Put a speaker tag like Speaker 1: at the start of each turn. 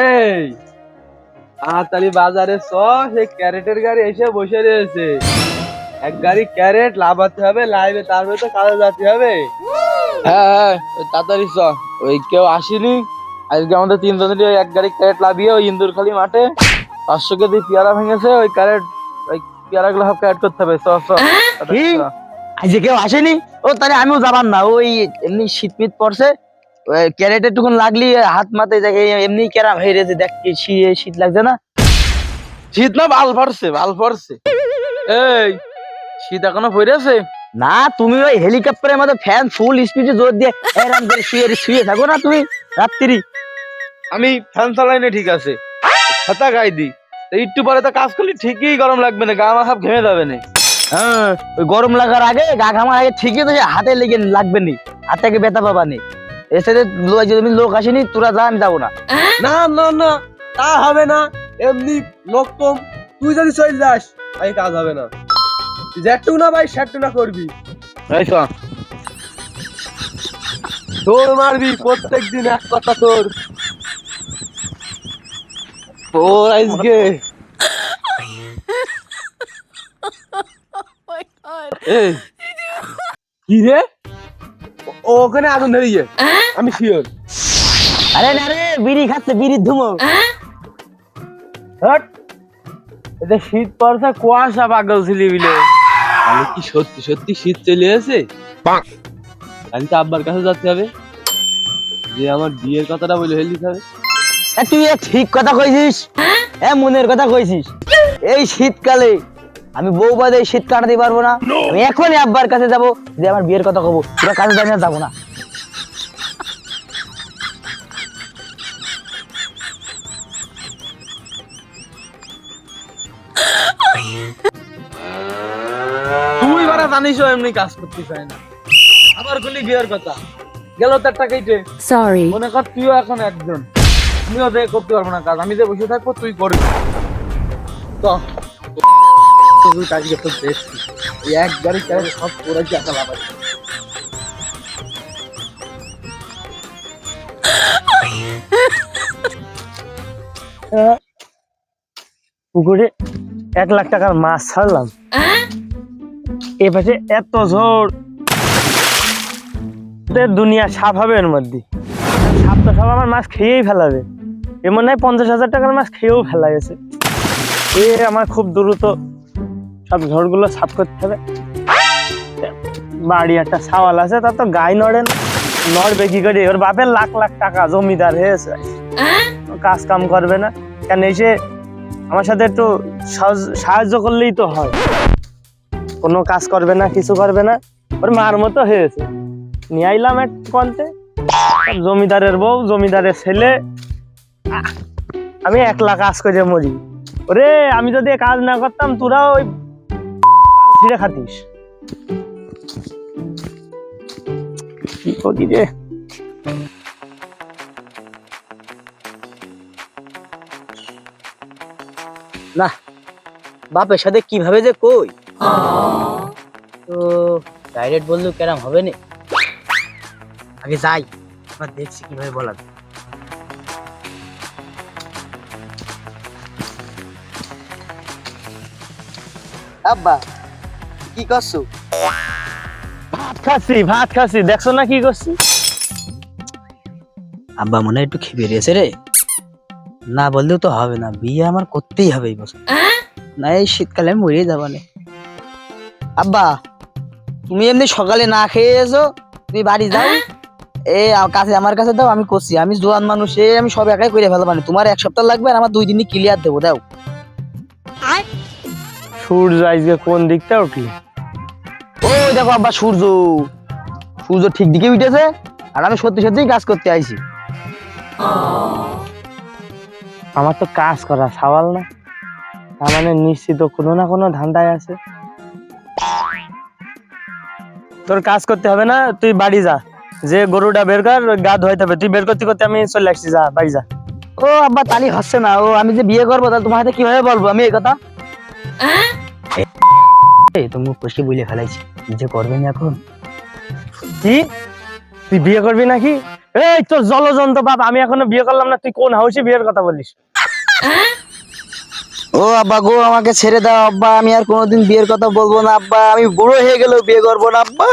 Speaker 1: এই তাড়াতাড়ি বাজারে সে ক্যারেটের গাড়ি এসে বসে রয়েছে। এক গাড়ি ক্যারেট লাভাতে হবে লাইভে তারপরে তো কাজে যেতে হবে। হ্যাঁ হ্যাঁ ওই তাড়াতাড়ি চ। ওই কেউ আসেনি। আজকে আমাদের তিনজনেরই ওই এক গাড়ি ক্যারেট লাভিয়ে ওই ইন্দুরখালি মাঠে পাঁচশো কেজি পেয়ারা ভেঙেছে ওই ক্যারেট ওই পেয়ারা গুলো সব ক্যারেট করতে হবে। চ চ।
Speaker 2: আজকে কেউ আসেনি? ও তাহলে আমিও যাবার না। ওই এমনি শীত মিত পড়ছে। ক্যারেটে টুকুন লাগলি হাত মাথায় দেখে এমনি ক্যারাম হয়ে রয়েছে দেখ শীত লাগছে না?
Speaker 1: শীত না ভালো পড়ছে ভালো পড়ছে। এই শীত এখনও পড়েছে?
Speaker 2: না তুমি ওই হেলিকপ্টারের মতো ফ্যান ফুল স্পিডে জোর দিয়ে এরকম করে শুয়ে শুয়ে থাকো না তুমি রাত্রি।
Speaker 1: আমি ফ্যান চালাই না ঠিক আছে। ছাতা গাই দি। একটু পরে তো কাজ করলে ঠিকই গরম লাগবে না গা আমার সব ঘেমে যাবে না।
Speaker 2: হ্যাঁ ওই গরম লাগার আগে গা ঘামার আগে ঠিকই তো হাতে লেগে লাগবে নি হাত ব্যথা পাবা নি। এর সাথে যদি লোক আসেনি তোরা যা আমি যাব না।
Speaker 1: না না না তা হবে না। এমনি লোক কম। তুই যদি চল যাস ভাই কাজ হবে না। যেটু না ভাই সেটু না করবি। তোর মারবি প্রত্যেক দিন এক কথা তোর। তোর আজকে। এই, কি রে? ওখানে আগুন ধরিয়ে আমি শিওর।
Speaker 2: আরে না রে বিড়ি খাচ্ছে বিড়ির ধুমো
Speaker 1: হট এটা শীত পড়ছে কুয়াশা পাগল ছিলি বিলে। আমি কি সত্যি সত্যি শীত চলে এসেছে? আমি তো আব্বার কাছে যেতে হবে। যে আমার বিয়ের কথাটা বলে হবে
Speaker 2: তুই ঠিক কথা কইছিস। এ মনের কথা কইছিস। এই শীতকালে আমি বউ বাদে শীত কাটাতে পারব না। আমি এখনই আব্বার কাছে যাব যে আমার বিয়ের কথা কব। তোরা কাছে জানি যাব না।
Speaker 1: তুই বারা জানিস এমনি কাজ করতে চায় না। আবার গুলি বিয়ের কথা। গেল তার টাকাইতে
Speaker 3: Sorry.
Speaker 1: মনে কর তুইও এখন একজন। আমিও যে করতে পারব না কাজ আমি যে বসে থাকব তুই করবি। তো করতে দেখছি এই এক গাড়ি সব পুরো কি লাভ আছে
Speaker 4: পুকুরে এক লাখ টাকার মাছ ছাড়লাম। এ পাশে এত ঝোড়। দুনিয়া সাপ হবে এর মধ্যে। সাপ তো সব আমার মাছ খেয়েই ফেলাবে। এমন নয় পঞ্চাশ হাজার টাকার মাছ খেয়েও ফেলা গেছে। এ আমার খুব দ্রুত সব ঝড়গুলো সাফ করতে হবে। বাড়ি একটা সাওয়াল আছে তার তো গায়ে নড়ে না। নড়বে কি করে? ওর বাপের লাখ লাখ টাকা জমিদার হয়েছে। কাজ কাম করবে না। কেন এসে আমার সাথে একটু সাহায্য করলেই তো হয়। কোনো কাজ করবে না কিছু করবে না। ওর মার মতো হয়েছে। নিয়ে আইলাম এক কন্তে জমিদারের বউ জমিদারের ছেলে। আমি একলা কাজ করে মরি। ওরে আমি যদি কাজ না করতাম তোরা ওই ছিঁড়ে খাতিস। কি করি রে?
Speaker 2: না, বাপের সাথে কীভাবে যে কই? তো ডাইরেক্ট বললেও কেরাম হবে না। আগে যাই এবার দেখছি কীভাবে বলা। আব্বা কি করছ?
Speaker 4: ভাত খাচ্ছি ভাত খাচ্ছি। দেখছ না কি করছি?
Speaker 2: আব্বা মনে হয় একটু খেপে রয়েছে রে। না বললেও তো হবে না বিয়ে আমার করতেই হবে এই বছর। না এই শীতকালে আমি মরে যাব না। আব্বা তুমি এমনি সকালে না খেয়ে এসো তুমি বাড়ি যাও। এ কাছে আমার কাছে দাও আমি করছি। আমি জোয়ান মানুষ এ আমি সব একাই করে ফেলব মানে তোমার এক সপ্তাহ লাগবে আর আমার দুই দিনই ক্লিয়ার দেবো দাও।
Speaker 4: সূর্য আজকে কোন দিকটা উঠলি?
Speaker 2: ও দেখো আব্বা সূর্য। সূর্য ঠিক দিকে উঠেছে আর আমি সত্যি সত্যিই কাজ করতে আইছি।
Speaker 4: আমার তো কাজ করা সওয়াল না। তার মানে নিশ্চিত কোনো না কোনো ধান্দায় আছে। তোর কাজ করতে হবে না তুই বাড়ি যা। যে গরুটা বের কর গা ধোয়াইতে হবে। তুই বের করতে করতে আমি চলে আসছি যা বাড়ি যা।
Speaker 2: ও আব্বা তালি হচ্ছে না। ও আমি যে বিয়ে করব তাহলে তোমার হাতে কীভাবে বলব? আমি এই কথা? এই তো বলে ফেলাইছি। যে করবেন এখন?
Speaker 4: কি? তুই বিয়ে করবি নাকি? এই তোর জলজন্ত বাপ, আমি এখনও বিয়ে করলাম না, তুই কোন হাউসে বিয়ের কথা বলিস?
Speaker 2: ও আব্বা গো, আমাকে ছেড়ে দাও আব্বা, আমি আর কোনোদিন বিয়ের কথা বলব না আব্বা, আমি বুড়ো হয়ে গেলেও বিয়ে করব না আব্বা।